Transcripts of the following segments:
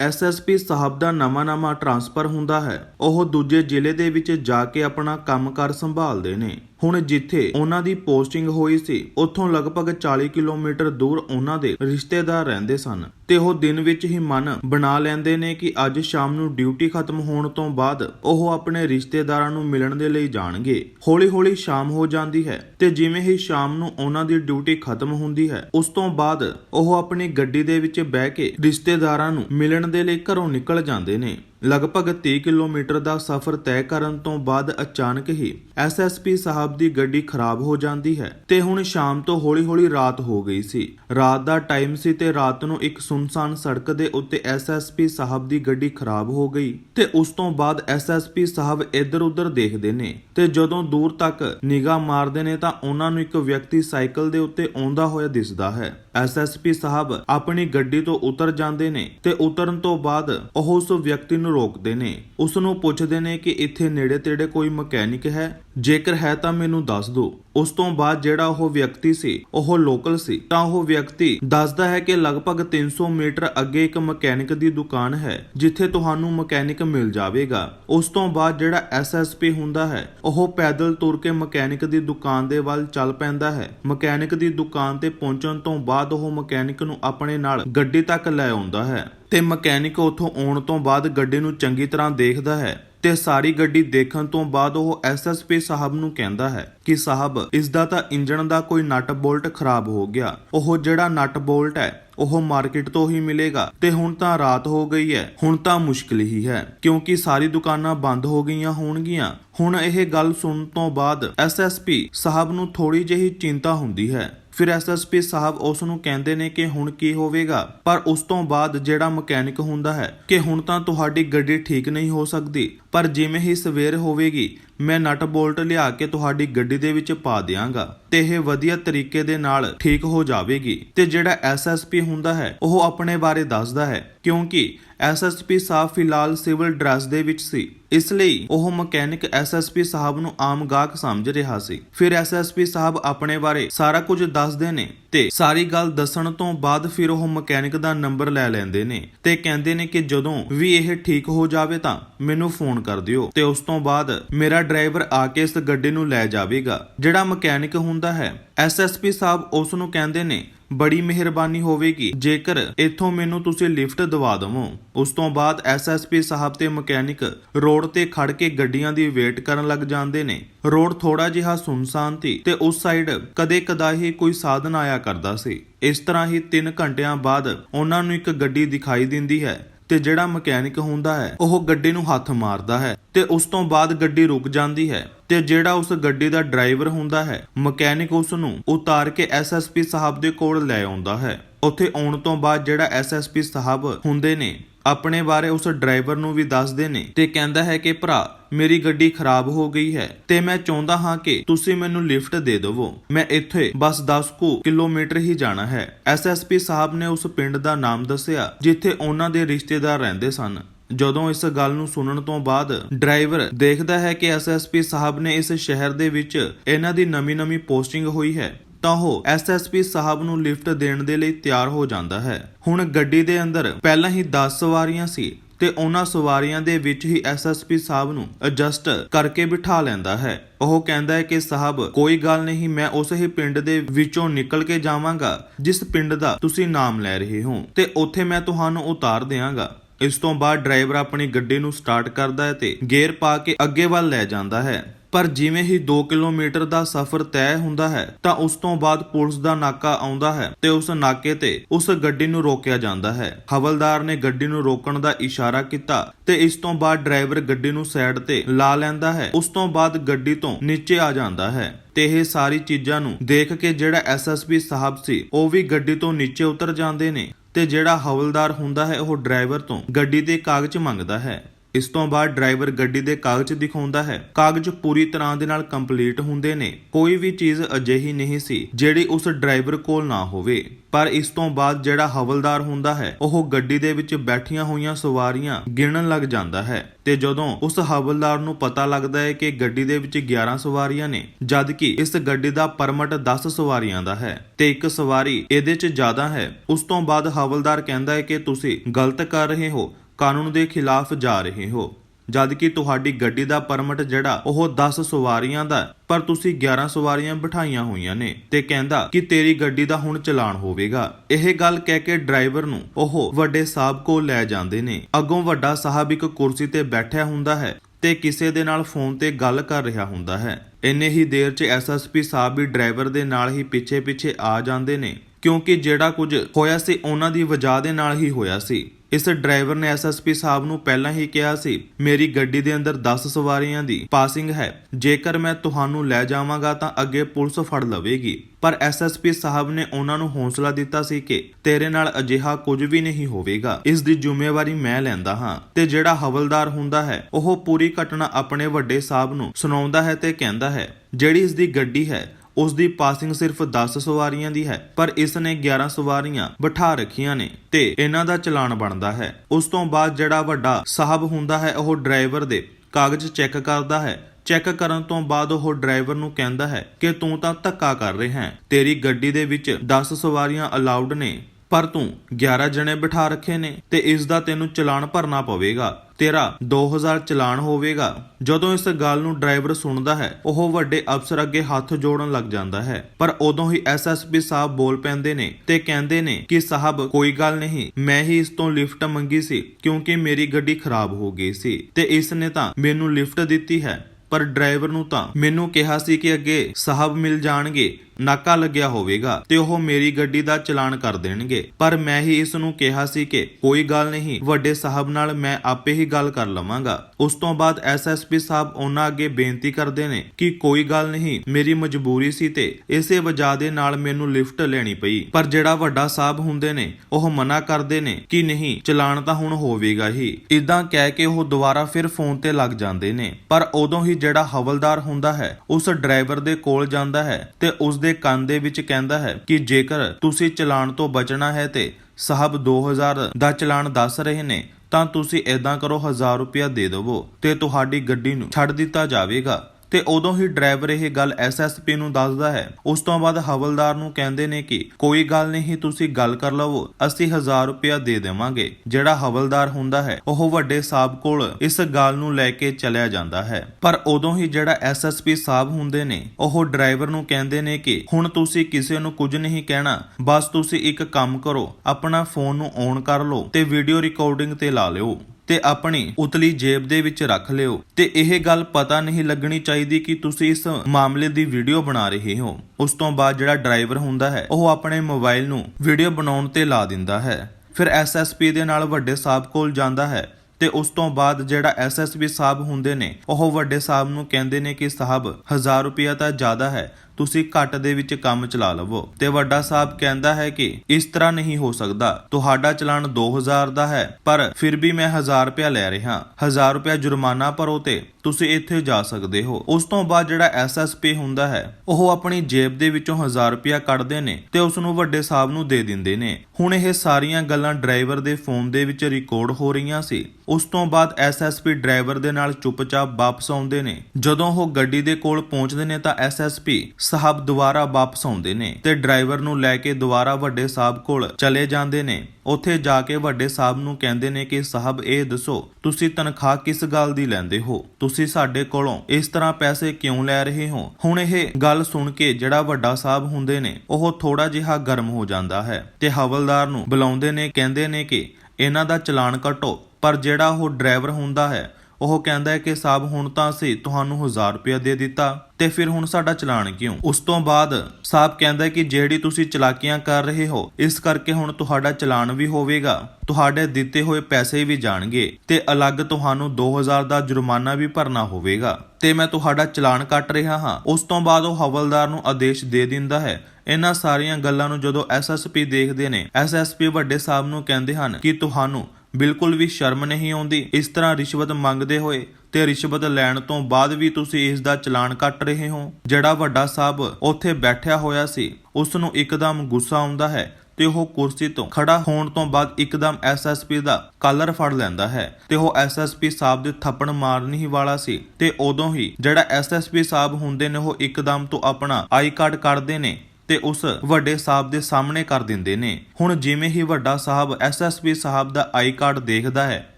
SSP ਸਾਹਿਬ ਦਾ ਨਵਾਂ-ਨਵਾਂ transfer ਹੁੰਦਾ ਹੈ। ਉਹ ਦੂਜੇ ਜ਼ਿਲ੍ਹੇ ਦੇ ਵਿੱਚ ਜਾ ਕੇ ਆਪਣਾ ਕੰਮਕਾਰ ਸੰਭਾਲਦੇ ਨੇ। ਹੁਣ ਜਿੱਥੇ ਉਹਨਾਂ ਦੀ ਪੋਸਟਿੰਗ ਹੋਈ ਸੀ, ਉੱਥੋਂ ਲਗਭਗ 40 ਕਿਲੋਮੀਟਰ ਦੂਰ ਉਹਨਾਂ ਦੇ ਰਿਸ਼ਤੇਦਾਰ ਰਹਿੰਦੇ ਸਨ। ਤੇ ਉਹ ਦਿਨ ਵਿੱਚ ਹੀ ਮਨ ਬਣਾ ਲੈਂਦੇ ਨੇ ਕਿ ਅੱਜ ਸ਼ਾਮ ਨੂੰ ਡਿਊਟੀ ਖਤਮ ਹੋਣ ਤੋਂ ਬਾਅਦ ਉਹ ਆਪਣੇ ਰਿਸ਼ਤੇਦਾਰਾਂ ਨੂੰ ਮਿਲਣ ਦੇ ਲਈ ਜਾਣਗੇ। ਹੌਲੀ-ਹੌਲੀ ਸ਼ਾਮ ਹੋ ਜਾਂਦੀ ਹੈ ਤੇ ਜਿਵੇਂ ਹੀ ਸ਼ਾਮ ਨੂੰ ਉਹਨਾਂ ਦੀ ਡਿਊਟੀ ਖਤਮ ਹੁੰਦੀ ਹੈ, ਉਸ ਤੋਂ ਬਾਅਦ ਉਹ ਆਪਣੀ ਗੱਡੀ ਦੇ ਵਿੱਚ ਬਹਿ ਕੇ ਰਿਸ਼ਤੇਦਾਰਾਂ ਨੂੰ ਮਿਲਣ ਦੇ ਲਈ ਘਰੋਂ ਨਿਕਲ ਜਾਂਦੇ ਨੇ। ਲਗਭਗ 30 ਕਿਲੋਮੀਟਰ ਦਾ ਸਫ਼ਰ ਤੈਅ ਕਰਨ ਤੋਂ ਬਾਅਦ ਅਚਾਨਕ ਹੀ ਐਸਐਸਪੀ ਸਾਹਿਬ ਦੀ ਗੱਡੀ ਖਰਾਬ ਹੋ ਜਾਂਦੀ ਹੈ ਤੇ ਹੁਣ ਸ਼ਾਮ ਤੋਂ ਹੌਲੀ-ਹੌਲੀ ਰਾਤ ਹੋ ਗਈ ਸੀ। ਰਾਤ ਦਾ ਟਾਈਮ ਸੀ ਤੇ ਰਾਤ ਨੂੰ ਇੱਕ ਸੁਨਸਾਨ ਸੜਕ ਦੇ ਉੱਤੇ ਐਸਐਸਪੀ ਸਾਹਿਬ ਦੀ ਗੱਡੀ ਖਰਾਬ ਹੋ ਗਈ ਤੇ ਉਸ ਤੋਂ ਬਾਅਦ ਐਸਐਸਪੀ ਸਾਹਿਬ ਇੱਧਰ-ਉੱਧਰ ਦੇਖਦੇ ਨੇ ਤੇ ਜਦੋਂ ਦੂਰ ਤੱਕ ਨਿਗਾਹ ਮਾਰਦੇ ਨੇ ਤਾਂ ਉਹਨਾਂ ਨੂੰ ਇੱਕ ਵਿਅਕਤੀ ਸਾਈਕਲ ਦੇ ਉੱਤੇ ਆਉਂਦਾ ਹੋਇਆ ਦਿਸਦਾ ਹੈ। ਐਸਐਸਪੀ ਸਾਹਿਬ ਆਪਣੀ ਗੱਡੀ ਤੋਂ ਉਤਰ ਜਾਂਦੇ ਨੇ ਤੇ ਉਤਰਨ ਤੋਂ ਬਾਅਦ ਉਹ ਉਸ ਵਿਅਕਤੀ ਨੂੰ ਰੋਕਦੇ ਨੇ। ਉਸ ਨੂੰ ਪੁੱਛਦੇ ਨੇ ਕਿ ਇੱਥੇ ਨੇੜੇ-ਤੇੜੇ ਕੋਈ ਮਕੈਨਿਕ ਹੈ? ਜੇਕਰ ਹੈ ਤਾਂ ਮੈਨੂੰ ਦੱਸ ਦਿਓ ਉਸ ਤੋਂ ਬਾਅਦ ਜਿਹੜਾ ਉਹ ਵਿਅਕਤੀ ਸੀ, ਉਹ ਲੋਕਲ ਸੀ, ਤਾਂ ਉਹ ਵਿਅਕਤੀ ਦੱਸਦਾ ਹੈ ਕਿ ਲਗਭਗ 300 ਮੀਟਰ ਅੱਗੇ ਇੱਕ ਮਕੈਨਿਕ ਦੀ ਦੁਕਾਨ ਹੈ, ਜਿੱਥੇ ਤੁਹਾਨੂੰ ਮਕੈਨਿਕ ਮਿਲ ਜਾਵੇਗਾ। ਉਸ ਤੋਂ ਬਾਅਦ ਜਿਹੜਾ ਐਸਐਸਪੀ ਹੁੰਦਾ ਹੈ, ਉਹ ਪੈਦਲ ਤੁਰ ਕੇ ਮਕੈਨਿਕ ਦੀ ਦੁਕਾਨ ਦੇ ਵੱਲ ਚੱਲ ਪੈਂਦਾ ਹੈ। ਮਕੈਨਿਕ ਦੀ ਦੁਕਾਨ ਤੇ ਪਹੁੰਚਣ ਤੋਂ ਬਾਅਦ ਉਹ ਮਕੈਨਿਕ ਨੂੰ ਆਪਣੇ ਨਾਲ ਗੱਡੀ ਤੱਕ ਲੈ ਆਉਂਦਾ ਹੈ। ਤੇ ਮਕੈਨਿਕ ਉੱਥੋਂ ਆਉਣ ਤੋਂ ਬਾਅਦ ਗੱਡੀ ਨੂੰ ਚੰਗੀ ਤਰ੍ਹਾਂ ਦੇਖਦਾ ਹੈ ਤੇ ਸਾਰੀ ਗੱਡੀ ਦੇਖਣ ਤੋਂ ਬਾਅਦ ਉਹ ਐਸਐਸਪੀ ਸਾਹਿਬ ਨੂੰ ਕਹਿੰਦਾ ਹੈ ਕਿ ਸਾਹਿਬ ਇਸ ਦਾ ਤਾਂ ਇੰਜਣ ਦਾ ਕੋਈ ਨਟ ਬੋਲਟ ਖਰਾਬ ਹੋ ਗਿਆ। ਉਹ ਜਿਹੜਾ ਨਟ ਬੋਲਟ ਹੈ, ਉਹ ਮਾਰਕੀਟ ਤੋਂ ਹੀ ਮਿਲੇਗਾ ਤੇ ਹੁਣ ਤਾਂ ਰਾਤ ਹੋ ਗਈ ਹੈ। ਹੁਣ ਤਾਂ ਮੁਸ਼ਕਿਲ ਹੀ ਹੈ, ਕਿਉਂਕਿ ਸਾਰੀ ਦੁਕਾਨਾਂ ਬੰਦ ਹੋ ਗਈਆਂ ਹੋਣਗੀਆਂ। ਹੁਣ ਇਹ ਗੱਲ ਸੁਣਨ ਤੋਂ ਬਾਅਦ ਐਸਐਸਪੀ ਸਾਹਿਬ ਨੂੰ ਥੋੜੀ ਜਿਹੀ ਚਿੰਤਾ ਹੁੰਦੀ ਹੈ। ਫਿਰ ਐਸਐਸਪੀ ਸਾਹਿਬ ਉਸ ਨੂੰ ਕਹਿੰਦੇ ਨੇ ਕਿ ਹੁਣ ਕੀ ਹੋਵੇਗਾ, ਪਰ ਉਸ ਤੋਂ ਬਾਅਦ ਜਿਹੜਾ ਮਕੈਨਿਕ ਹੁੰਦਾ ਹੈ ਕਿ ਹੁਣ ਤਾਂ ਤੁਹਾਡੀ ਗੱਡੀ ਠੀਕ ਨਹੀਂ ਹੋ ਸਕਦੀ, ਪਰ ਜਿਵੇਂ ਹੀ ਸਵੇਰ ਹੋਵੇਗੀ ਮੈਂ ਨਟ ਬੋਲਟ ਲਿਆ ਕੇ ਤੁਹਾਡੀ ਗੱਡੀ ਦੇ ਵਿੱਚ ਪਾ ਦਿਆਂਗਾ ਤੇ ਇਹ ਵਧੀਆ ਤਰੀਕੇ ਦੇ ਨਾਲ ਠੀਕ ਹੋ ਜਾਵੇਗੀ। ਤੇ ਜਿਹੜਾ ਐਸਐਸਪੀ ਹੁੰਦਾ ਹੈ, ਉਹ ਆਪਣੇ ਬਾਰੇ ਦੱਸਦਾ ਹੈ, ਕਿਉਂਕਿ ਐਸਐਸਪੀ ਸਾਹਿਬ ਫਿਲਹਾਲ ਸਿਵਲ ਡਰੈਸ ਦੇ ਵਿੱਚ ਸੀ। ਇਸ ਲਈ ਉਹ ਮਕੈਨਿਕ ਐਸਐਸਪੀ ਸਾਹਿਬ ਨੂੰ ਆਮ ਗਾਹਕ ਸਮਝ ਰਿਹਾ ਸੀ। ਫਿਰ ਐਸਐਸਪੀ ਸਾਹਿਬ ਆਪਣੇ ਬਾਰੇ ਸਾਰਾ ਕੁਝ ਦੱਸਦੇ ਨੇ। ਤੇ ਸਾਰੀ ਗੱਲ ਦੱਸਣ ਤੋਂ ਬਾਅਦ ਫਿਰ ਉਹ ਮਕੈਨਿਕ ਦਾ ਨੰਬਰ ਲੈ ਲੈਂਦੇ ਨੇ ਤੇ ਕਹਿੰਦੇ ਨੇ ਕਿ ਜਦੋਂ ਵੀ ਇਹ ਠੀਕ ਹੋ ਜਾਵੇ ਤਾਂ ਮੈਨੂੰ ਫੋਨ ਕਰ ਦਿਓ ਤੇ ਉਸ ਤੋਂ ਬਾਅਦ ਮੇਰਾ ਡਰਾਈਵਰ ਆ ਕੇ ਇਸ ਗੱਡੀ ਨੂੰ ਲੈ ਜਾਵੇਗਾ। ਜਿਹੜਾ ਮਕੈਨਿਕ ਹੁੰਦਾ ਹੈ ਐਸਐਸਪੀ ਸਾਹਿਬ ਉਸ ਨੂੰ ਕਹਿੰਦੇ ਨੇ ਬੜੀ ਮਿਹਰਬਾਨੀ ਹੋਵੇਗੀ। ਜੇਕਰ ਇੱਥੋਂ ਮੈਨੂੰ ਤੁਸੀਂ ਲਿਫਟ ਦਵਾ ਦਵੋ। ਉਸ ਤੋਂ ਬਾਅਦ ਐਸਐਸਪੀ ਸਾਹਿਬ ਤੇ ਮਕੈਨਿਕ ਰੋਡ ਤੇ ਖੜ ਕੇ ਗੱਡੀਆਂ ਦੀ ਵੇਟ ਕਰਨ ਲੱਗ ਜਾਂਦੇ ਨੇ। ਰੋਡ ਥੋੜਾ ਜਿਹਾ ਸੁਨਸਾਨ ਸੀ ਤੇ ਉਸ ਸਾਈਡ ਕਦੇ ਕਦਾਹੀ ਕੋਈ ਸਾਧਨ ਆਇਆ ਕਰਦਾ ਸੀ। ਇਸ ਤਰ੍ਹਾਂ ਹੀ 3 ਘੰਟਿਆਂ ਬਾਅਦ ਉਹਨਾਂ ਨੂੰ ਇੱਕ ਗੱਡੀ ਦਿਖਾਈ ਦਿੰਦੀ ਹੈ। ਤੇ ਜਿਹੜਾ ਮਕੈਨਿਕ ਹੁੰਦਾ ਹੈ, ਉਹ ਗੱਡੀ ਨੂੰ ਹੱਥ ਮਾਰਦਾ ਹੈ ਤੇ ਉਸ ਤੋਂ ਬਾਅਦ ਗੱਡੀ ਰੁਕ ਜਾਂਦੀ ਹੈ ਤੇ ਜਿਹੜਾ ਉਸ ਗੱਡੀ ਦਾ ਡਰਾਈਵਰ ਹੁੰਦਾ ਹੈ, ਮਕੈਨਿਕ ਉਸ ਨੂੰ ਉਤਾਰ ਕੇ ਐਸਐਸਪੀ ਸਾਹਿਬ ਦੇ ਕੋਲ ਲੈ ਆਉਂਦਾ ਹੈ। ਉੱਥੇ ਆਉਣ ਤੋਂ ਬਾਅਦ ਜਿਹੜਾ ਐਸਐਸਪੀ ਸਾਹਿਬ ਹੁੰਦੇ ਨੇ ਆਪਣੇ ਬਾਰੇ ਉਸ ਡਰਾਈਵਰ ਨੂੰ ਵੀ ਦੱਸਦੇ ਨੇ ਤੇ ਕਹਿੰਦਾ ਹੈ ਕਿ ਭਰਾ, ਮੇਰੀ ਗੱਡੀ ਖਰਾਬ ਹੋ ਗਈ ਹੈ ਤੇ ਮੈਂ ਚਾਹੁੰਦਾ ਹਾਂ ਕਿ ਤੁਸੀਂ ਮੈਨੂੰ ਲਿਫਟ ਦੇ ਦਿਵੋ। ਮੈਂ ਇੱਥੇ ਬਸ 10 ਕੁ ਕਿਲੋਮੀਟਰ ਹੀ ਜਾਣਾ ਹੈ। ਐਸਐਸਪੀ ਸਾਹਿਬ ਨੇ ਉਸ ਪਿੰਡ ਦਾ ਨਾਮ ਦੱਸਿਆ, ਜਿੱਥੇ ਉਹਨਾਂ ਦੇ ਰਿਸ਼ਤੇਦਾਰ ਰਹਿੰਦੇ ਸਨ। ਜਦੋਂ ਇਸ ਗੱਲ ਨੂੰ ਸੁਣਨ ਤੋਂ ਬਾਅਦ ਡਰਾਈਵਰ ਦੇਖਦਾ ਹੈ ਕਿ ਐਸਐਸਪੀ ਸਾਹਿਬ ਨੇ ਇਸ ਸ਼ਹਿਰ ਦੇ ਵਿੱਚ ਇਹਨਾਂ ਦੀ ਨਵੀਂ-ਨਵੀਂ ਪੋਸਟਿੰਗ ਹੋਈ ਹੈ। ਤਾਂ ਉਹ ਐਸਐਸਪੀ ਸਾਹਿਬ ਨੂੰ ਲਿਫਟ ਦੇਣ ਦੇ ਲਈ ਤਿਆਰ ਹੋ ਜਾਂਦਾ ਹੈ। ਹੁਣ ਗੱਡੀ ਦੇ ਅੰਦਰ ਪਹਿਲਾਂ ਹੀ 10 ਸਵਾਰੀਆਂ ਸੀ ਤੇ ਉਹਨਾਂ ਸਵਾਰੀਆਂ ਦੇ ਵਿੱਚ ਹੀ ਐਸਐਸਪੀ ਸਾਹਿਬ ਨੂੰ ਐਡਜਸਟ ਕਰਕੇ ਬਿਠਾ ਲੈਂਦਾ ਹੈ। ਉਹ ਕਹਿੰਦਾ ਹੈ ਕਿ ਸਾਹਿਬ, ਕੋਈ ਗੱਲ ਨਹੀਂ, ਮੈਂ ਉਸ ਹੀ ਪਿੰਡ ਦੇ ਵਿੱਚੋਂ ਨਿਕਲ ਕੇ ਜਾਵਾਂਗਾ, ਜਿਸ ਪਿੰਡ ਦਾ ਤੁਸੀਂ ਨਾਮ ਲੈ ਰਹੇ ਹੋ, ਤੇ ਉੱਥੇ ਮੈਂ ਤੁਹਾਨੂੰ ਉਤਾਰ ਦਿਆਂਗਾ। ਇਸ ਤੋਂ ਬਾਅਦ ਡਰਾਈਵਰ ਆਪਣੀ ਗੱਡੀ ਨੂੰ ਸਟਾਰਟ ਕਰਦਾ ਹੈ ਤੇ ਗੇਅਰ ਪਾ ਕੇ ਅੱਗੇ ਵੱਲ ਲੈ ਜਾਂਦਾ ਹੈ। ਪਰ ਜਿਵੇਂ ਹੀ 2 ਕਿਲੋਮੀਟਰ ਦਾ ਸਫ਼ਰ ਤੈਅ ਹੁੰਦਾ ਹੈ, ਤਾਂ ਉਸ ਤੋਂ ਬਾਅਦ ਪੁਲਿਸ ਦਾ ਨਾਕਾ ਆਉਂਦਾ ਹੈ ਤੇ ਉਸ ਨਾਕੇ ਤੇ ਉਸ ਗੱਡੀ ਨੂੰ ਰੋਕਿਆ ਜਾਂਦਾ ਹੈ। ਹਵਲਦਾਰ ਨੇ ਗੱਡੀ ਨੂੰ ਰੋਕਣ ਦਾ ਇਸ਼ਾਰਾ ਕੀਤਾ ਤੇ ਇਸ ਤੋਂ ਬਾਅਦ ਡਰਾਈਵਰ ਗੱਡੀ ਨੂੰ ਸਾਈਡ ਤੇ ਲਾ ਲੈਂਦਾ ਹੈ। ਉਸ ਤੋਂ ਬਾਅਦ ਗੱਡੀ ਤੋਂ ਨੀਚੇ ਆ ਜਾਂਦਾ ਹੈ ਤੇ ਇਹ ਸਾਰੀ ਚੀਜ਼ਾਂ ਨੂੰ ਦੇਖ ਕੇ ਜਿਹੜਾ ਐਸਐਸਪੀ ਸਾਹਿਬ ਸੀ, ਉਹ ਵੀ ਗੱਡੀ ਤੋਂ ਨੀਚੇ ਉਤਰ ਜਾਂਦੇ ਨੇ ਤੇ ਜਿਹੜਾ ਹਵਲਦਾਰ ਹੁੰਦਾ ਹੈ, ਉਹ ਡਰਾਈਵਰ ਤੋਂ ਗੱਡੀ ਦੇ ਕਾਗਜ਼ ਮੰਗਦਾ ਹੈ। ਇਸ ਤੋਂ ਬਾਅਦ ਡਰਾਈਵਰ ਗੱਡੀ ਦੇ ਕਾਗਜ਼ ਦਿਖਾਉਂਦਾ ਹੈ। ਕਾਗਜ਼ ਪੂਰੀ ਤਰ੍ਹਾਂ ਦੇ ਨਾਲ ਕੰਪਲੀਟ ਹੁੰਦੇ ਨੇ। ਕੋਈ ਵੀ ਚੀਜ਼ ਅਜਿਹੀ ਨਹੀਂ ਸੀ ਜਿਹੜੀ ਉਸ ਡਰਾਈਵਰ ਕੋਲ ਨਾ ਹੋਵੇ। ਪਰ ਇਸ ਤੋਂ ਬਾਅਦ ਜਿਹੜਾ ਹਵਲਦਾਰ ਹੁੰਦਾ ਹੈ, ਉਹ ਗੱਡੀ ਦੇ ਵਿੱਚ ਬੈਠੀਆਂ ਹੋਈਆਂ ਸਵਾਰੀਆਂ ਗਿਣਨ ਲੱਗ ਜਾਂਦਾ ਹੈ ਤੇ ਜਦੋਂ ਉਸ ਹਵਲਦਾਰ ਨੂੰ ਪਤਾ ਲੱਗਦਾ ਹੈ ਕਿ ਗੱਡੀ ਦੇ ਵਿੱਚ 11 ਸਵਾਰੀਆਂ ਨੇ ਜਦ ਕਿ ਇਸ ਗੱਡੀ ਦਾ ਪਰਮਿਟ 10 ਸਵਾਰੀਆਂ ਦਾ ਹੈ ਤੇ ਇੱਕ ਸਵਾਰੀ ਇਹਦੇ 'ਚ ਜ਼ਿਆਦਾ ਹੈ, ਉਸ ਤੋਂ ਬਾਅਦ ਹਵਲਦਾਰ ਕਹਿੰਦਾ ਹੈ ਕਿ ਤੁਸੀਂ ਗਲਤ ਕਰ ਰਹੇ ਹੋ ਕਾਨੂੰਨ ਦੇ ਖਿਲਾਫ ਜਾ ਰਹੇ ਹੋ। ਜਦ ਕਿ ਤੁਹਾਡੀ ਗੱਡੀ ਦਾ ਪਰਮਿਟ ਜਿਹੜਾ, ਉਹ 10 ਸਵਾਰੀਆਂ ਦਾ ਪਰ ਤੁਸੀਂ 11 ਸਵਾਰੀਆਂ ਬਿਠਾਈਆਂ ਹੋਈਆਂ ਨੇ ਤੇ ਕਹਿੰਦਾ ਕਿ ਤੇਰੀ ਗੱਡੀ ਦਾ ਹੁਣ ਚਲਾਨ ਹੋਵੇਗਾ। ਇਹ ਗੱਲ ਕਹਿ ਕੇ ਡਰਾਈਵਰ ਨੂੰ ਉਹ ਵੱਡੇ ਸਾਹਿਬ ਕੋਲ ਲੈ ਜਾਂਦੇ ਨੇ। ਅੱਗੋਂ ਵੱਡਾ ਸਾਹਿਬ ਇੱਕ ਕੁਰਸੀ ਤੇ ਬੈਠਿਆ ਹੁੰਦਾ ਹੈ ਤੇ ਕਿਸੇ ਦੇ ਨਾਲ ਫੋਨ ਤੇ ਗੱਲ ਕਰ ਰਿਹਾ ਹੁੰਦਾ ਹੈ। ਇੰਨੇ ਹੀ ਦੇਰ 'ਚ ਐਸਐਸਪੀ ਸਾਹਿਬ ਵੀ ਡਰਾਈਵਰ ਦੇ ਨਾਲ ਹੀ ਪਿੱਛੇ-ਪਿੱਛੇ ਆ ਜਾਂਦੇ ਨੇ, ਕਿਉਂਕਿ ਜਿਹੜਾ ਕੁਝ ਹੋਇਆ ਸੀ ਉਹਨਾਂ ਦੀ ਵਜ੍ਹਾ ਦੇ ਨਾਲ ਹੀ ਹੋਇਆ ਸੀ। ਇਸ ਡਰਾਈਵਰ ਨੇ ਐਸਐਸਪੀ ਸਾਹਿਬ ਨੂੰ ਪਹਿਲਾਂ ਹੀ ਕਿਹਾ ਸੀ, ਮੇਰੀ ਗੱਡੀ ਦੇ ਅੰਦਰ 10 ਸਵਾਰੀਆਂ ਦੀ ਪਾਸਿੰਗ ਹੈ। ਜੇਕਰ ਮੈਂ ਤੁਹਾਨੂੰ ਲੈ ਜਾਵਾਂਗਾ ਤਾਂ ਅੱਗੇ ਪੁਲਿਸ ਫੜ ਲਵੇਗੀ। ਪਰ ਐਸਐਸਪੀ ਸਾਹਿਬ ਨੇ ਉਹਨਾਂ ਨੂੰ ਹੌਸਲਾ ਦਿੱਤਾ ਸੀ ਕਿ ਤੇਰੇ ਨਾਲ ਅਜਿਹਾ ਕੁਝ ਵੀ ਨਹੀਂ ਹੋਵੇਗਾ। ਇਸ ਦੀ ਜ਼ਿੰਮੇਵਾਰੀ ਮੈਂ ਲੈਂਦਾ ਹਾਂ ਤੇ ਜਿਹੜਾ ਹਵਲਦਾਰ ਹੁੰਦਾ ਹੈ, ਉਹ ਪੂਰੀ ਘਟਨਾ ਆਪਣੇ ਵੱਡੇ ਸਾਹਿਬ ਨੂੰ ਸੁਣਾਉਂਦਾ ਹੈ ਤੇ ਕਹਿੰਦਾ ਹੈ, ਜਿਹੜੀ ਇਸ ਦੀ ਗੱਡੀ ਹੈ ਉਸ ਦੀ ਪਾਸਿੰਗ ਸਿਰਫ 10 ਸਵਾਰੀਆਂ ਦੀ ਹੈ, ਪਰ ਇਸ ਨੇ 11 ਸਵਾਰੀਆਂ ਬਿਠਾ ਰੱਖੀਆਂ ਨੇ ਤੇ ਇਹਨਾਂ ਦਾ ਚਲਾਨ ਬਣਦਾ ਹੈ। ਉਸ ਤੋਂ ਬਾਅਦ ਜਿਹੜਾ ਵੱਡਾ ਸਾਹਿਬ ਹੁੰਦਾ ਹੈ, ਉਹ ਡਰਾਈਵਰ ਦੇ ਕਾਗਜ਼ ਚੈੱਕ ਕਰਦਾ ਹੈ। ਚੈੱਕ ਕਰਨ ਤੋਂ ਬਾਅਦ ਉਹ ਡਰਾਈਵਰ ਨੂੰ ਕਹਿੰਦਾ ਹੈ ਕਿ ਤੂੰ ਤਾਂ ਧੱਕਾ ਕਰ ਰਿਹਾ ਹੈ। ਤੇਰੀ ਗੱਡੀ ਦੇ ਵਿੱਚ 10 ਸਵਾਰੀਆਂ ਅਲਾਉਡ ਨੇ। ਪਰ ਤੂੰ 11 ਜਣੇ ਬਿਠਾ ਰੱਖੇ ਨੇ ਤੇ ਇਸ ਦਾ ਤੈਨੂੰ ਚਲਾਨ ਭਰਨਾ ਪਵੇਗਾ। ਤੇਰਾ 2000 ਚਲਾਨ ਹੋਵੇਗਾ। ਜਦੋਂ ਇਸ ਗੱਲ ਨੂੰ ਡਰਾਈਵਰ ਸੁਣਦਾ ਹੈ, ਉਹ ਵੱਡੇ ਅਫਸਰ ਅੱਗੇ ਹੱਥ ਜੋੜਨ ਲੱਗ ਜਾਂਦਾ ਹੈ। ਪਰ ਉਦੋਂ ਹੀ ਐਸਐਸਪੀ ਸਾਹਿਬ ਬੋਲ ਪੈਂਦੇ ਨੇ ਤੇ ਕਹਿੰਦੇ ਨੇ ਕਿ ਸਾਹਿਬ, ਕੋਈ ਗੱਲ ਨਹੀਂ, ਮੈਂ ਹੀ ਇਸ ਤੋਂ ਲਿਫਟ ਮੰਗੀ ਸੀ ਕਿਉਂਕਿ ਮੇਰੀ ਗੱਡੀ ਖਰਾਬ ਹੋ ਗਈ ਸੀ ਤੇ ਇਸ ਨੇ ਤਾਂ ਮੈਨੂੰ ਲਿਫਟ ਦਿੱਤੀ ਹੈ। ਪਰ ਡਰਾਈਵਰ ਨੂੰ ਤਾਂ ਮੈਨੂੰ ਕਿਹਾ ਸੀ ਕਿ ਅੱਗੇ ਸਾਹਿਬ ਮਿਲ ਜਾਣਗੇ। ਨਾਕਾ ਲੱਗਿਆ ਹੋਵੇਗਾ ਤੇ ਉਹ ਮੇਰੀ ਗੱਡੀ ਦਾ ਚਲਾਨ ਕਰ ਦੇਣਗੇ। ਪਰ ਮੈਂ ਹੀ ਇਸ ਨੂੰ ਕਿਹਾ ਸੀ ਕਿ ਕੋਈ ਗੱਲ ਨਹੀਂ, ਵੱਡੇ ਸਾਹਿਬ ਨਾਲ ਮੈਂ ਆਪੇ ਹੀ ਗੱਲ ਕਰ ਲਵਾਂਗਾ। ਉਸ ਤੋਂ ਬਾਅਦ ਐਸਐਸਪੀ ਸਾਹਿਬ ਉਹਨਾਂ ਅੱਗੇ ਬੇਨਤੀ ਕਰਦੇ ਨੇ ਕਿ ਕੋਈ ਗੱਲ ਨਹੀਂ, ਮੇਰੀ ਮਜਬੂਰੀ ਸੀ ਤੇ ਇਸੇ ਵਜ੍ਹਾ ਦੇ ਨਾਲ ਮੈਨੂੰ ਲਿਫਟ ਲੈਣੀ ਪਈ। ਪਰ ਜਿਹੜਾ ਵੱਡਾ ਸਾਹਿਬ ਹੁੰਦੇ ਨੇ, ਉਹ ਮਨਾ ਕਰਦੇ ਨੇ ਕਿ ਨਹੀਂ, ਚਲਾਨ ਤਾਂ ਹੁਣ ਹੋਵੇਗਾ ਹੀ। ਇਦਾਂ ਕਹਿ ਕੇ ਉਹ ਦੁਬਾਰਾ ਫਿਰ ਫੋਨ ਤੇ ਲੱਗ ਜਾਂਦੇ ਨੇ। ਪਰ ਉਦੋਂ ਹੀ ਜਿਹੜਾ ਹਵਲਦਾਰ ਹੁੰਦਾ ਹੈ, ਉਸ ਡਰਾਈਵਰ ਦੇ ਕੋਲ ਜਾਂਦਾ ਹੈ ਤੇ ਉਸ ਦੇ ਕੰਨ ਦੇ ਵਿੱਚ ਕਹਿੰਦਾ ਹੈ ਕਿ ਜੇਕਰ ਤੁਸੀਂ ਚਲਾਨ ਤੋਂ ਬਚਣਾ ਹੈ ਤੇ ਸਾਹਿਬ 2000 ਦਾ ਚਲਾਨ ਦੱਸ ਰਹੇ ਨੇ, ਤਾਂ ਤੁਸੀਂ ਐਦਾਂ ਕਰੋ 1000 ਰੁਪਇਆ ਦੇ ਦੇਵੋ ਤੇ ਤੁਹਾਡੀ ਗੱਡੀ ਨੂੰ ਛੱਡ ਦਿੱਤਾ ਜਾਵੇਗਾ। ਤੇ ਉਦੋਂ ਹੀ ਡਰਾਈਵਰ ਇਹ ਗੱਲ ਐਸਐਸਪੀ ਨੂੰ ਦੱਸਦਾ ਹੈ। ਉਸ ਤੋਂ ਬਾਅਦ ਹਵਲਦਾਰ ਨੂੰ ਕਹਿੰਦੇ ਨੇ ਕਿ ਕੋਈ ਗੱਲ ਨਹੀਂ, ਤੁਸੀਂ ਗੱਲ ਕਰ ਲਵੋ, ਅਸੀਂ 1000 ਰੁਪਇਆ ਦੇ ਦੇਵਾਂਗੇ। ਜਿਹੜਾ ਹਵਲਦਾਰ ਹੁੰਦਾ ਹੈ, ਉਹ ਵੱਡੇ ਸਾਹਿਬ ਕੋਲ ਇਸ ਗੱਲ ਨੂੰ ਲੈ ਕੇ ਚਲਿਆ ਜਾਂਦਾ ਹੈ। ਪਰ ਉਦੋਂ ਹੀ ਜਿਹੜਾ ਐਸਐਸਪੀ ਸਾਹਿਬ ਹੁੰਦੇ ਨੇ, ਉਹ ਡਰਾਈਵਰ ਨੂੰ ਕਹਿੰਦੇ ਨੇ ਕਿ ਹੁਣ ਤੁਸੀਂ ਕਿਸੇ ਨੂੰ ਕੁਝ ਨਹੀਂ ਕਹਿਣਾ, ਬਸ ਤੁਸੀਂ ਇੱਕ ਕੰਮ ਕਰੋ, ਆਪਣਾ ਫੋਨ ਨੂੰ ਔਨ ਕਰ ਲਓ ਤੇ ਵੀਡੀਓ ਰਿਕਾਰਡਿੰਗ ਤੇ ਲਾ ਲਿਓ। ਤੇ ਆਪਣੀ ਉਤਲੀ ਜੇਬ ਦੇ ਵਿੱਚ ਰੱਖ ਲਿਓ। ਤੇ ਇਹ ਗੱਲ ਪਤਾ ਨਹੀਂ ਲੱਗਣੀ ਚਾਹੀਦੀ ਕਿ ਤੁਸੀਂ ਇਸ ਮਾਮਲੇ ਦੀ ਵੀਡੀਓ ਬਣਾ ਰਹੇ ਹੋ। ਉਸ ਤੋਂ ਬਾਅਦ ਜਿਹੜਾ ਡਰਾਈਵਰ ਹੁੰਦਾ ਹੈ, ਉਹ ਆਪਣੇ ਮੋਬਾਈਲ ਨੂੰ ਵੀਡੀਓ ਬਣਾਉਣ ਤੇ ਲਾ ਦਿੰਦਾ ਹੈ। ਫਿਰ ਐਸਐਸਪੀ ਦੇ ਨਾਲ ਵੱਡੇ ਸਾਹਿਬ ਕੋਲ ਜਾਂਦਾ ਹੈ ਤੇ ਉਸ ਤੋਂ ਬਾਅਦ ਜਿਹੜਾ ਐਸਐਸਪੀ ਸਾਹਿਬ ਹੁੰਦੇ ਨੇ, ਉਹ ਵੱਡੇ ਸਾਹਿਬ ਨੂੰ ਕਹਿੰਦੇ ਨੇ ਕਿ, ਸਾਹਿਬ 1000 ਰੁਪਇਆ ਤਾਂ ਜ਼ਿਆਦਾ ਹੈ। ਤੁਸੀਂ ਘੱਟ ਦੇ ਵਿੱਚ ਕੰਮ ਚਲਾ ਲਵੋ। ਤੇ ਵੱਡਾ ਸਾਹਿਬ ਕਹਿੰਦਾ ਹੈ ਕਿ ਇਸ ਤਰ੍ਹਾਂ ਨਹੀਂ ਹੋ ਸਕਦਾ। ਤੁਹਾਡਾ ਚਲਾਨ 2000 ਦਾ ਹੈ, ਪਰ ਫਿਰ ਵੀ ਮੈਂ 1000 ਰੁਪਇਆ ਲੈ ਰਿਹਾ। 1000 ਰੁਪਇਆ ਜੁਰਮਾਨਾ ਭਰੋ ਤੇ ਤੁਸੀਂ ਇੱਥੇ ਜਾ ਸਕਦੇ ਹੋ। ਉਸ ਤੋਂ ਬਾਅਦ ਜਿਹੜਾ ਐਸਐਸਪੀ ਹੁੰਦਾ ਹੈ, ਉਹ ਆਪਣੀ ਜੇਬ ਦੇ ਵਿੱਚੋਂ 1000 ਰੁਪਇਆ ਕੱਢਦੇ ਨੇ ਤੇ ਉਸ ਨੂੰ ਵੱਡੇ ਸਾਹਿਬ ਨੂੰ ਦੇ ਦਿੰਦੇ ਨੇ। ਹੁਣ ਇਹ ਸਾਰੀਆਂ ਗੱਲਾਂ ਡਰਾਈਵਰ ਦੇ ਫੋਨ ਦੇ ਵਿੱਚ ਰਿਕਾਰਡ ਹੋ ਰਹੀਆਂ ਸੀ। ਉਸ ਤੋਂ ਬਾਅਦ ਐਸਐਸਪੀ ਡਰਾਈਵਰ ਦੇ ਨਾਲ ਚੁੱਪਚਾਪ ਵਾਪਸ ਆਉਂਦੇ ਨੇ। ਜਦੋਂ ਉਹ ਗੱਡੀ ਦੇ ਕੋਲ ਪਹੁੰਚਦੇ ਨੇ ਤਾਂ ਐਸਐਸਪੀ ਸਾਹਿਬ ਦੁਬਾਰਾ ਵਾਪਸ ਆਉਂਦੇ ਨੇ ਤੇ ਡਰਾਈਵਰ ਨੂੰ ਲੈ ਕੇ ਦੁਬਾਰਾ ਵੱਡੇ ਸਾਹਿਬ ਕੋਲ ਚਲੇ ਜਾਂਦੇ ਨੇ। ਉੱਥੇ ਜਾ ਕੇ ਵੱਡੇ ਸਾਹਿਬ ਨੂੰ ਕਹਿੰਦੇ ਨੇ ਕਿ, ਸਾਹਿਬ, ਇਹ ਦੱਸੋ, ਤੁਸੀਂ ਤਨਖਾਹ ਕਿਸ ਗੱਲ ਦੀ ਲੈਂਦੇ ਹੋ? ਤੁਸੀਂ ਸਾਡੇ ਕੋਲੋਂ ਇਸ ਤਰ੍ਹਾਂ ਪੈਸੇ ਕਿਉਂ ਲੈ ਰਹੇ ਹੋ? ਹੁਣ ਇਹ ਗੱਲ ਸੁਣ ਕੇ ਜਿਹੜਾ ਵੱਡਾ ਸਾਹਿਬ ਹੁੰਦੇ ਨੇ, ਉਹ ਥੋੜਾ ਜਿਹਾ ਗਰਮ ਹੋ ਜਾਂਦਾ ਹੈ ਤੇ ਹਵਲਦਾਰ ਨੂੰ ਬੁਲਾਉਂਦੇ ਨੇ, ਕਹਿੰਦੇ ਨੇ ਕਿ, ਇਹਨਾਂ ਦਾ ਚਲਾਨ ਕੱਟੋ, ਪਰ ਜਿਹੜਾ ਉਹ ਡਰਾਈਵਰ ਹੁੰਦਾ ਹੈ ਉਹ ਕਹਿੰਦਾ ਹੈ ਕਿ ਸਾਹਿਬ ਹੁਣ ਤਾਂ ਅਸੀਂ ਤੁਹਾਨੂੰ 1000 ਰੁਪਇਆ ਦੇ ਦਿੱਤਾ ਤੇ ਫਿਰ ਹੁਣ ਸਾਡਾ ਚਲਾਨ ਕਿਉਂ? ਉਸ ਤੋਂ ਬਾਅਦ ਸਾਹਿਬ ਕਹਿੰਦਾ ਹੈ ਕਿ ਜਿਹੜੀ ਤੁਸੀਂ ਚਲਾਕੀਆਂ ਕਰ ਰਹੇ ਹੋ, ਇਸ ਕਰਕੇ ਹੁਣ ਤੁਹਾਡਾ ਚਲਾਨ ਵੀ ਹੋਵੇਗਾ, ਤੁਹਾਡੇ ਦਿੱਤੇ ਹੋਏ ਪੈਸੇ ਵੀ ਜਾਣਗੇ ਤੇ ਅਲੱਗ ਤੁਹਾਨੂੰ 2000 ਦਾ ਜੁਰਮਾਨਾ ਵੀ ਭਰਨਾ ਹੋਵੇਗਾ। ਤੇ ਮੈਂ ਤੁਹਾਡਾ ਚਲਾਨ ਕੱਟ ਰਿਹਾ ਹਾਂ। ਉਸ ਤੋਂ ਬਾਅਦ ਉਹ ਹਵਲਦਾਰ ਨੂੰ ਆਦੇਸ਼ ਦੇ ਦਿੰਦਾ ਹੈ। ਇਹਨਾਂ ਸਾਰੀਆਂ ਗੱਲਾਂ ਨੂੰ ਜਦੋਂ ਐਸਐਸਪੀ ਦੇਖਦੇ ਨੇ ਐਸਐਸਪੀ ਵੱਡੇ ਸਾਹਿਬ ਨੂੰ ਕਹਿੰਦੇ ਹਨ ਕਿ ਤੁਹਾਨੂੰ ਬਿਲਕੁਲ ਵੀ ਸ਼ਰਮ ਨਹੀਂ ਆਉਂਦੀ। ਇਸ ਤਰ੍ਹਾਂ ਰਿਸ਼ਵਤ ਮੰਗਦੇ ਹੋਏ ਤੇ ਰਿਸ਼ਵਤ ਲੈਣ ਤੋਂ ਬਾਅਦ ਵੀ ਤੁਸੀਂ ਇਸ ਦਾ ਚਲਾਨ ਕੱਟ ਰਹੇ ਹੋ। ਜਿਹੜਾ ਵੱਡਾ ਸਾਹਿਬ ਉੱਥੇ ਬੈਠਿਆ ਹੋਇਆ ਸੀ ਉਸ ਨੂੰ ਇੱਕਦਮ ਗੁੱਸਾ ਆਉਂਦਾ ਹੈ ਤੇ ਉਹ ਕੁਰਸੀ ਤੋਂ ਖੜਾ ਹੋਣ ਤੋਂ ਬਾਅਦ ਇੱਕਦਮ ਐਸਐਸਪੀ ਦਾ ਕਾਲਰ ਫੜ ਲੈਂਦਾ ਹੈ ਤੇ ਉਹ ਐਸਐਸਪੀ ਸਾਹਿਬ ਦੇ ਥੱਪੜ ਮਾਰਨ ਹੀ ਵਾਲਾ ਸੀ ਤੇ ਉਦੋਂ ਹੀ ਜਿਹੜਾ ਐਸਐਸਪੀ ਸਾਹਿਬ ਹੁੰਦੇ ਨੇ ਉਹ ਇੱਕਦਮ ਤੋਂ ਆਪਣਾ ਆਈ ਕਾਰਡ ਕੱਢਦੇ ਨੇ ਤੇ ਉਸ ਵੱਡੇ ਸਾਹਿਬ ਦੇ ਸਾਹਮਣੇ ਕਰ ਦਿੰਦੇ ਨੇ। ਹੁਣ ਜਿਵੇਂ ਹੀ ਵੱਡਾ ਸਾਹਿਬ SSP Sahib the I card ਦੇਖਦਾ ਹੈ,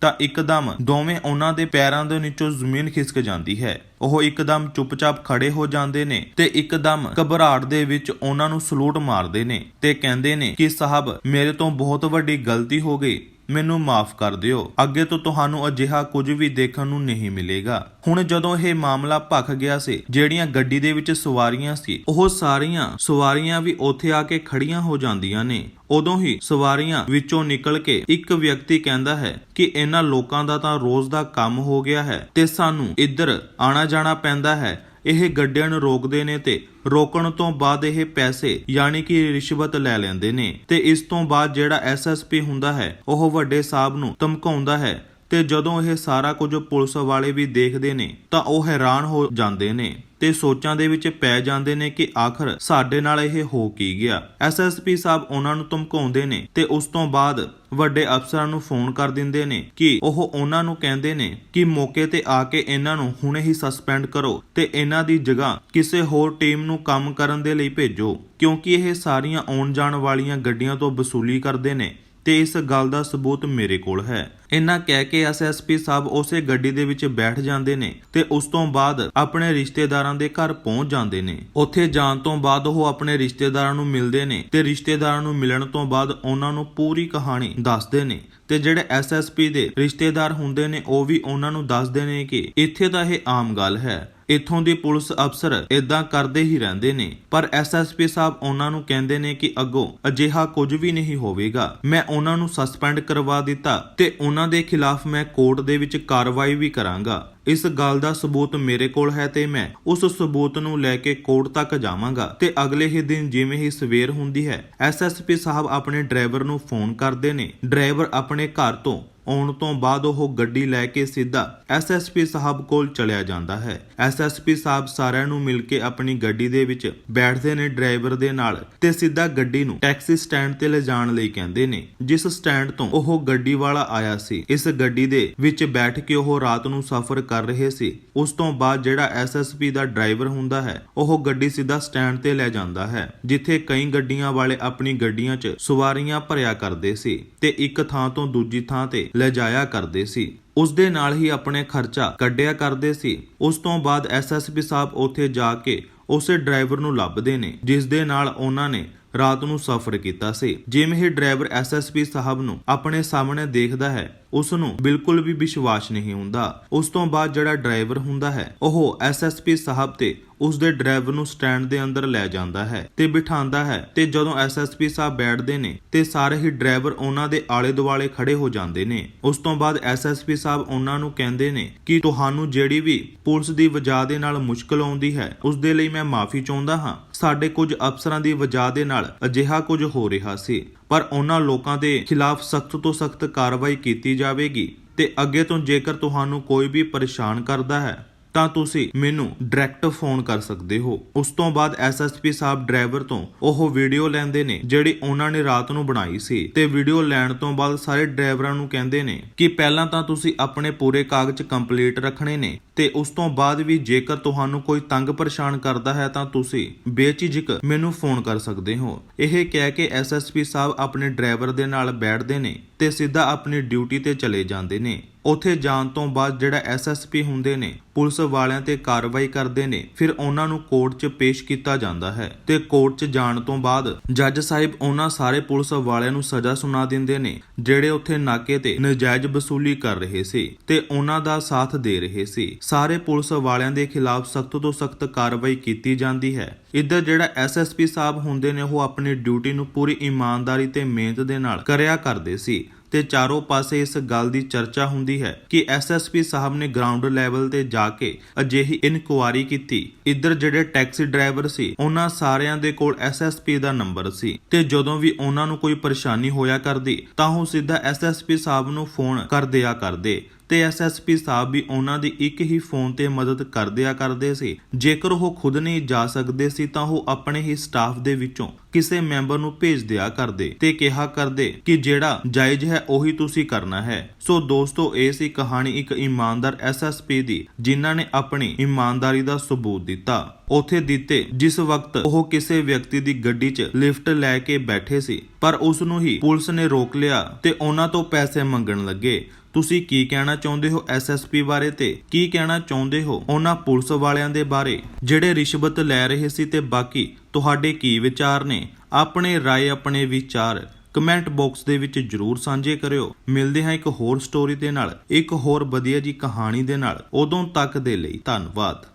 ਤਾਂ ਇੱਕਦਮ ਦੋਵੇਂ ਉਹਨਾਂ ਦੇ ਪੈਰਾਂ ਦੇ ਨੀਚੋਂ ਜ਼ਮੀਨ ਖਿਸਕ ਜਾਂਦੀ ਹੈ। ਉਹ ਇੱਕਦਮ ਚੁੱਪਚਾਪ ਖੜੇ ਹੋ ਜਾਂਦੇ ਨੇ ਤੇ ਇੱਕਦਮ ਘਬਰਾਹਟ ਦੇ ਵਿੱਚ ਉਹਨਾਂ ਨੂੰ ਸਲੂਟ ਮਾਰਦੇ ਨੇ ਤੇ ਕਹਿੰਦੇ ਨੇ ਕਿ ਸਾਹਿਬ, ਮੇਰੇ ਤੋਂ ਬਹੁਤ ਵੱਡੀ ਗਲਤੀ ਹੋ ਗਈ। ਮੈਨੂੰ ਮਾਫ ਕਰ ਦਿਓ। ਅੱਗੇ ਤੋਂ ਤੁਹਾਨੂੰ ਅਜਿਹਾ ਕੁਝ ਵੀ ਦੇਖਣ ਨੂੰ ਨਹੀਂ ਮਿਲੇਗਾ। ਹੁਣ ਜਦੋਂ ਇਹ ਮਾਮਲਾ ਭਖ ਗਿਆ ਸੀ, ਜਿਹੜੀਆਂ ਗੱਡੀ ਦੇ ਵਿੱਚ ਸਵਾਰੀਆਂ ਸੀ, ਉਹ ਸਾਰੀਆਂ ਸਵਾਰੀਆਂ ਵੀ ਉੱਥੇ ਆ ਕੇ ਖੜੀਆਂ ਹੋ ਜਾਂਦੀਆਂ ਨੇ। ਉਦੋਂ ਹੀ ਸਵਾਰੀਆਂ ਵਿੱਚੋਂ ਨਿਕਲ ਕੇ ਇੱਕ ਵਿਅਕਤੀ ਕਹਿੰਦਾ ਹੈ ਕਿ ਇਹਨਾਂ ਲੋਕਾਂ ਦਾ ਤਾਂ ਰੋਜ਼ ਦਾ ਕੰਮ ਹੋ ਗਿਆ ਹੈ ਤੇ ਸਾਨੂੰ ਇੱਧਰ ਆਣਾ ਜਾਣਾ ਪੈਂਦਾ ਹੈ। ਇਹ ਗੱਡਿਆਂ ਨੂੰ ਰੋਕਦੇ ਨੇ ਤੇ ਰੋਕਣ ਤੋਂ ਬਾਅਦ ਇਹ ਪੈਸੇ ਯਾਨੀ ਕਿ ਰਿਸ਼ਵਤ ਲੈ ਲੈਂਦੇ ਨੇ ਤੇ ਇਸ ਤੋਂ ਬਾਅਦ ਜਿਹੜਾ ਐਸਐਸਪੀ ਹੁੰਦਾ ਹੈ, ਉਹ ਵੱਡੇ ਸਾਹਿਬ ਨੂੰ ਧਮਕਾਉਂਦਾ ਹੈ ਤੇ ਜਦੋਂ ਇਹ ਸਾਰਾ ਕੁਝ ਪੁਲਿਸ ਵਾਲੇ ਵੀ ਦੇਖਦੇ ਨੇ ਤਾਂ ਉਹ ਹੈਰਾਨ ਹੋ ਜਾਂਦੇ ਨੇ। ਤੇ ਸੋਚਾਂ ਦੇ ਵਿੱਚ ਪੈ ਜਾਂਦੇ ਨੇ ਕਿ ਆਖਰ ਸਾਡੇ ਨਾਲ ਇਹ ਹੋ ਕੀ ਗਿਆ। ਐਸਐਸਪੀ ਸਾਹਿਬ ਉਹਨਾਂ ਨੂੰ ਧਮਕਾਉਂਦੇ ਨੇ ਤੇ ਉਸ ਤੋਂ ਬਾਅਦ ਵੱਡੇ ਅਫਸਰਾਂ ਨੂੰ ਫੋਨ ਕਰ ਦਿੰਦੇ ਨੇ ਕਿ ਉਹ ਉਹਨਾਂ ਨੂੰ ਕਹਿੰਦੇ ਨੇ ਕਿ ਮੌਕੇ ਤੇ ਆ ਕੇ ਇਹਨਾਂ ਨੂੰ ਹੁਣੇ ਹੀ ਸਸਪੈਂਡ ਕਰੋ ਤੇ ਇਹਨਾਂ ਦੀ ਜਗ੍ਹਾ ਕਿਸੇ ਹੋਰ ਟੀਮ ਨੂੰ ਕੰਮ ਕਰਨ ਦੇ ਲਈ ਭੇਜੋ, ਕਿਉਂਕਿ ਇਹ ਸਾਰੀਆਂ ਆਉਣ ਜਾਣ ਵਾਲੀਆਂ ਗੱਡੀਆਂ ਤੋਂ ਵਸੂਲੀ ਕਰਦੇ ਨੇ। ਤੇ ਇਸ ਗੱਲ ਦਾ ਸਬੂਤ ਮੇਰੇ ਕੋਲ ਹੈ। ਇਹਨਾਂ ਕਹਿ ਕੇ ਐਸਐਸਪੀ ਸਾਹਿਬ ਉਸੇ ਗੱਡੀ ਦੇ ਵਿੱਚ ਬੈਠ ਜਾਂਦੇ ਨੇ ਤੇ ਉਸ ਤੋਂ ਬਾਅਦ ਆਪਣੇ ਰਿਸ਼ਤੇਦਾਰਾਂ ਦੇ ਘਰ ਪਹੁੰਚ ਜਾਂਦੇ ਨੇ। ਉੱਥੇ ਜਾਣ ਤੋਂ ਬਾਅਦ ਉਹ ਆਪਣੇ ਰਿਸ਼ਤੇਦਾਰਾਂ ਨੂੰ ਮਿਲਦੇ ਨੇ ਤੇ ਰਿਸ਼ਤੇਦਾਰਾਂ ਨੂੰ ਮਿਲਣ ਤੋਂ ਬਾਅਦ ਉਹਨਾਂ ਨੂੰ ਪੂਰੀ ਕਹਾਣੀ ਦੱਸਦੇ ਨੇ ਤੇ ਜਿਹੜੇ ਐਸਐਸਪੀ ਦੇ ਰਿਸ਼ਤੇਦਾਰ ਹੁੰਦੇ ਨੇ ਉਹ ਵੀ ਉਹਨਾਂ ਨੂੰ ਦੱਸਦੇ ਨੇ ਕਿ ਇੱਥੇ ਤਾਂ ਇਹ ਆਮ ਗੱਲ ਹੈ। ਇੱਥੋਂ ਦੇ ਪੁਲਿਸ ਅਫਸਰ ਇਦਾਂ ਕਰਦੇ ਹੀ ਰਹਿੰਦੇ ਨੇ। ਪਰ ਐਸਐਸਪੀ ਸਾਹਿਬ ਉਹਨਾਂ ਨੂੰ ਕਹਿੰਦੇ ਨੇ ਕਿ ਅੱਗੋਂ ਅਜਿਹਾ ਕੁਝ ਵੀ ਨਹੀਂ ਹੋਵੇਗਾ। ਮੈਂ ਉਹਨਾਂ ਨੂੰ ਸਸਪੈਂਡ ਕਰਵਾ ਦਿੱਤਾ ਤੇ ਉਹਨਾਂ ਦੇ ਖਿਲਾਫ ਮੈਂ ਕੋਰਟ ਦੇ ਵਿੱਚ ਕਾਰਵਾਈ ਵੀ ਕਰਾਂਗਾ। ਇਸ ਗੱਲ ਦਾ ਸਬੂਤ ਮੇਰੇ ਕੋਲ ਹੈ ਤੇ ਮੈਂ ਉਸ ਸਬੂਤ ਨੂੰ ਲੈ ਕੇ ਕੋਰਟ ਤੱਕ ਜਾਵਾਂਗਾ ਤੇ ਅਗਲੇ ਹੀ ਦਿਨ ਜਿਵੇਂ ਹੀ ਸਵੇਰ ਹੁੰਦੀ ਹੈ ਐਸਐਸਪੀ ਸਾਹਿਬ ਆਪਣੇ ਡਰਾਈਵਰ ਨੂੰ ਫੋਨ ਕਰਦੇ ਨੇ। ਡਰਾਈਵਰ ਆਪਣੇ ਘਰ ਤੋਂ ਆਉਣ ਤੋਂ ਬਾਅਦ ਉਹ ਗੱਡੀ ਲੈ ਕੇ ਸਿੱਧਾ ਐਸਐਸਪੀ ਸਾਹਿਬ ਕੋਲ ਚਲਿਆ ਜਾਂਦਾ ਹੈ। ਐਸਐਸਪੀ ਸਾਹਿਬ ਸਾਰਿਆਂ ਨੂੰ ਮਿਲ ਕੇ ਆਪਣੀ ਗੱਡੀ ਦੇ ਵਿੱਚ ਬੈਠਦੇ ਨੇ ਡਰਾਈਵਰ ਦੇ ਨਾਲ ਤੇ ਸਿੱਧਾ ਗੱਡੀ ਨੂੰ ਟੈਕਸੀ ਸਟੈਂਡ ਤੇ ਲਿਜਾਣ ਲਈ ਕਹਿੰਦੇ ਨੇ। ਜਿਸ ਸਟੈਂਡ ਤੋਂ ਉਹ ਗੱਡੀ ਵਾਲਾ ਆਇਆ ਸੀ, ਇਸ ਗੱਡੀ ਦੇ ਵਿੱਚ ਬੈਠ ਕੇ ਉਹ ਰਾਤ ਨੂੰ ਸਫ਼ਰ ਕਰ ਰਹੇ ਸੀ। ਉਸ ਤੋਂ ਬਾਅਦ ਜਿਹੜਾ ਐਸਐਸਪੀ ਦਾ ਡਰਾਈਵਰ ਹੁੰਦਾ ਹੈ, ਉਹ ਗੱਡੀ ਸਿੱਧਾ ਸਟੈਂਡ ਤੇ ਲੈ ਜਾਂਦਾ ਹੈ, ਜਿੱਥੇ ਕਈ ਗੱਡੀਆਂ ਵਾਲੇ ਆਪਣੀ ਗੱਡੀਆਂ 'ਚ ਸਵਾਰੀਆਂ ਭਰਿਆ ਕਰਦੇ ਸੀ ਤੇ ਇੱਕ ਥਾਂ ਤੋਂ ਦੂਜੀ ਥਾਂ ਤੇ ਲਿਜਾਇਆ ਕਰਦੇ ਸੀ। ਉਸ ਦੇ ਨਾਲ ਹੀ ਆਪਣੇ ਖਰਚਾ ਕੱਢਿਆ ਕਰਦੇ ਸੀ। ਉਸ ਤੋਂ ਬਾਅਦ ਐਸਐਸਪੀ ਸਾਹਿਬ ਉੱਥੇ ਜਾ ਕੇ ਉਸੇ ਡਰਾਈਵਰ ਨੂੰ ਲੱਭਦੇ ਨੇ, ਜਿਸ ਦੇ ਨਾਲ ਉਹਨਾਂ ਨੇ ਰਾਤ ਨੂੰ ਸਫ਼ਰ ਕੀਤਾ ਸੀ। ਜਿਵੇਂ ਹੀ ਡਰਾਈਵਰ ਐਸਐਸਪੀ ਸਾਹਿਬ ਨੂੰ ਆਪਣੇ ਸਾਹਮਣੇ ਦੇਖਦਾ ਹੈ, ਉਸ ਨੂੰ ਬਿਲਕੁਲ ਵੀ ਵਿਸ਼ਵਾਸ ਨਹੀਂ ਹੁੰਦਾ। ਉਸ ਤੋਂ ਬਾਅਦ ਜਿਹੜਾ ਡਰਾਈਵਰ ਹੁੰਦਾ ਹੈ, ਉਹ ਐਸਐਸਪੀ ਸਾਹਿਬ ਤੇ ਉਸ ਦੇ ਡਰਾਈਵਰ ਨੂੰ ਸਟੈਂਡ ਦੇ ਅੰਦਰ ਲੈ ਜਾਂਦਾ ਹੈ ਤੇ ਬਿਠਾਉਂਦਾ ਹੈ ਤੇ ਜਦੋਂ ਐਸਐਸਪੀ ਸਾਹਿਬ ਬੈਠਦੇ ਨੇ ਤੇ ਸਾਰੇ ਹੀ ਡਰਾਈਵਰ ਉਹਨਾਂ ਦੇ ਆਲੇ ਦੁਆਲੇ ਖੜੇ ਹੋ ਜਾਂਦੇ ਨੇ। ਉਸ ਤੋਂ ਬਾਅਦ ਐਸਐਸਪੀ ਸਾਹਿਬ ਉਹਨਾਂ ਨੂੰ ਕਹਿੰਦੇ ਨੇ ਕਿ ਤੁਹਾਨੂੰ ਜਿਹੜੀ ਵੀ ਪੁਲਿਸ ਦੀ ਵਜ੍ਹਾ ਦੇ ਨਾਲ ਮੁਸ਼ਕਲ ਆਉਂਦੀ ਹੈ ਉਸ ਦੇ ਲਈ ਮੈਂ ਮਾਫੀ ਚਾਹੁੰਦਾ ਹਾਂ। ਸਾਡੇ ਕੁਝ ਅਫਸਰਾਂ ਦੀ ਵਜ੍ਹਾ ਦੇ ਨਾਲ ਅਜਿਹਾ ਕੁਝ ਹੋ ਰਿਹਾ ਸੀ, ਪਰ ਉਹਨਾਂ ਲੋਕਾਂ ਦੇ ਖਿਲਾਫ ਸਖਤ ਤੋਂ ਸਖਤ ਕਾਰਵਾਈ ਕੀਤੀ ਜਾਵੇਗੀ ਤੇ ਅੱਗੇ ਤੋਂ ਜੇਕਰ ਤੁਹਾਨੂੰ ਕੋਈ ਵੀ ਪਰੇਸ਼ਾਨ ਕਰਦਾ ਹੈ ਤਾਂ ਤੁਸੀਂ ਮੈਨੂੰ ਡਾਇਰੈਕਟ ਫੋਨ ਕਰ ਸਕਦੇ ਹੋ। ਉਸ ਤੋਂ ਬਾਅਦ ਐਸਐਸਪੀ ਸਾਹਿਬ ਡਰਾਈਵਰ ਤੋਂ ਉਹ ਵੀਡੀਓ ਲੈਂਦੇ ਨੇ, ਜਿਹੜੀ ਉਹਨਾਂ ਨੇ ਰਾਤ ਨੂੰ ਬਣਾਈ ਸੀ। ਤੇ ਵੀਡੀਓ ਲੈਣ ਤੋਂ ਬਾਅਦ ਸਾਰੇ ਡਰਾਈਵਰਾਂ ਨੂੰ ਕਹਿੰਦੇ ਨੇ ਕਿ ਪਹਿਲਾਂ ਤਾਂ ਤੁਸੀਂ ਆਪਣੇ ਪੂਰੇ ਕਾਗਜ਼ ਕੰਪਲੀਟ ਰੱਖਣੇ ਨੇ ਤੇ ਉਸ ਤੋਂ ਬਾਅਦ ਵੀ ਜੇਕਰ ਤੁਹਾਨੂੰ ਕੋਈ ਤੰਗ ਪਰੇਸ਼ਾਨ ਕਰਦਾ ਹੈ ਤਾਂ ਤੁਸੀਂ ਬੇਝਿਜਕ ਮੈਨੂੰ ਫੋਨ ਕਰ ਸਕਦੇ ਹੋ। ਇਹ ਕਹਿ ਕੇ ਐਸਐਸਪੀ ਸਾਹਿਬ ਆਪਣੇ ਡਰਾਈਵਰ ਦੇ ਨਾਲ ਬੈਠਦੇ ਨੇ ਤੇ ਸਿੱਧਾ ਆਪਣੀ ਡਿਊਟੀ ਤੇ ਚਲੇ ਜਾਂਦੇ ਨੇ। ਉੱਥੇ ਜਾਣ ਤੋਂ ਬਾਅਦ ਜਿਹੜਾ ਐਸਐਸਪੀ ਹੁੰਦੇ ਨੇ, ਪੁਲਿਸ ਵਾਲਿਆਂ ਤੇ ਕਾਰਵਾਈ ਕਰਦੇ ਨੇ, ਫਿਰ ਉਹਨਾਂ ਨੂੰ ਕੋਰਟ 'ਚ ਪੇਸ਼ ਕੀਤਾ ਜਾਂਦਾ ਹੈ। ਤੇ ਕੋਰਟ 'ਚ ਜਾਣ ਤੋਂ ਬਾਅਦ ਜੱਜ ਸਾਹਿਬ ਉਹਨਾਂ ਸਾਰੇ ਪੁਲਿਸ ਵਾਲਿਆਂ ਨੂੰ ਸਜ਼ਾ ਸੁਣਾ ਦਿੰਦੇ ਨੇ, ਜਿਹੜੇ ਉੱਥੇ ਨਾਕੇ ਤੇ ਨਜਾਇਜ਼ ਵਸੂਲੀ ਕਰ ਰਹੇ ਸੀ ਤੇ ਉਹਨਾਂ ਦਾ ਸਾਥ ਦੇ ਰਹੇ ਸੀ। ਸਾਰੇ ਪੁਲਿਸ ਵਾਲਿਆਂ ਦੇ ਖਿਲਾਫ ਸਖਤ ਤੋਂ ਸਖਤ ਕਾਰਵਾਈ ਕੀਤੀ ਜਾਂਦੀ ਹੈ। ਇੱਧਰ ਜਿਹੜਾ ਐਸਐਸਪੀ ਸਾਹਿਬ ਹੁੰਦੇ ਨੇ, ਉਹ ਆਪਣੀ ਡਿਊਟੀ ਨੂੰ ਪੂਰੀ ਇਮਾਨਦਾਰੀ ਤੇ ਮਿਹਨਤ ਦੇ ਨਾਲ ਕਰਿਆ ਕਰਦੇ ਸੀ। ਤੇ ਚਾਰੋਂ ਪਾਸੇ ਇਸ ਗੱਲ ਦੀ ਚਰਚਾ ਹੁੰਦੀ ਹੈ ਕਿ ਐਸਐਸਪੀ ਸਾਹਿਬ ਨੇ ਗਰਾਊਂਡ ਲੈਵਲ ਤੇ ਜਾ ਕੇ ਅਜਿਹੀ ਇਨਕੁਆਰੀ ਕੀਤੀ। ਇੱਧਰ ਜਿਹੜੇ ਟੈਕਸੀ ਡਰਾਈਵਰ ਸੀ, ਉਹਨਾਂ ਸਾਰਿਆਂ ਦੇ ਕੋਲ ਐਸਐਸਪੀ ਦਾ ਨੰਬਰ ਸੀ ਤੇ ਜਦੋਂ ਵੀ ਉਹਨਾਂ ਨੂੰ ਕੋਈ ਪਰੇਸ਼ਾਨੀ ਹੋਇਆ ਕਰਦੀ, ਤਾਂ ਉਹ ਸਿੱਧਾ ਐਸਐਸਪੀ ਸਾਹਿਬ ਨੂੰ ਫੋਨ ਕਰ ਦਿਆ ਕਰਦੇ। ਤੇ ਐਸਐਸਪੀ ਸਾਹਿਬ ਵੀ ਉਹਨਾਂ ਦੀ ਇੱਕ ਹੀ ਫੋਨ ਤੇ ਮਦਦ ਕਰਦਿਆ ਕਰਦੇ ਸੀ। ਜੇਕਰ ਉਹ ਖੁਦ ਨਹੀਂ ਜਾ ਸਕਦੇ ਸੀ ਤਾਂ ਉਹ ਆਪਣੇ ਹੀ ਸਟਾਫ ਦੇ ਵਿੱਚੋਂ ਕਿਸੇ ਮੈਂਬਰ ਨੂੰ ਭੇਜ ਦਿਆ ਕਰਦੇ ਤੇ ਕਿਹਾ ਕਰਦੇ ਕਿ ਜਿਹੜਾ ਜਾਇਜ਼ ਹੈ ਉਹੀ ਤੁਸੀਂ ਕਰਨਾ ਹੈ। ਸੋ ਦੋਸਤੋ, ਇਹ ਸੀ ਕਹਾਣੀ ਇੱਕ ਇਮਾਨਦਾਰ ਐਸਐਸਪੀ ਦੀ, ਜਿਨ੍ਹਾਂ ਨੇ ਆਪਣੀ ਇਮਾਨਦਾਰੀ ਦਾ ਸਬੂਤ ਦਿੱਤਾ। ਉਥੇ ਦਿੱਤੇ, ਜਿਸ ਵਕਤ ਉਹ ਕਿਸੇ ਵਿਅਕਤੀ ਦੀ ਗੱਡੀ 'ਚ ਲਿਫਟ ਲੈ ਕੇ ਬੈਠੇ ਸੀ, ਪਰ ਉਸ ਨੂੰ ਹੀ ਪੁਲਿਸ ਨੇ ਰੋਕ ਲਿਆ ਤੇ ਉਹਨਾਂ ਤੋਂ ਪੈਸੇ ਮੰਗਣ ਲੱਗੇ। ਤੁਸੀਂ ਕੀ ਕਹਿਣਾ ਚਾਹੁੰਦੇ ਹੋ ਐਸਐਸਪੀ ਬਾਰੇ ਤੇ ਕੀ ਕਹਿਣਾ ਚਾਹੁੰਦੇ ਹੋ ਉਹਨਾਂ ਪੁਲਿਸ ਵਾਲਿਆਂ ਦੇ ਬਾਰੇ ਜਿਹੜੇ ਰਿਸ਼ਵਤ ਲੈ ਰਹੇ ਸੀ ਤੇ ਬਾਕੀ ਤੁਹਾਡੇ ਕੀ ਵਿਚਾਰ ਨੇ ਆਪਣੇ رائے ਆਪਣੇ ਵਿਚਾਰ ਕਮੈਂਟ ਬਾਕਸ ਦੇ ਵਿੱਚ ਜਰੂਰ ਸਾਂਝੇ ਕਰਿਓ ਮਿਲਦੇ ਹਾਂ ਇੱਕ ਹੋਰ ਸਟੋਰੀ ਦੇ ਨਾਲ ਇੱਕ ਹੋਰ ਵਧੀਆ ਜੀ ਕਹਾਣੀ ਦੇ ਨਾਲ ਉਦੋਂ ਤੱਕ ਦੇ ਲਈ ਧੰਨਵਾਦ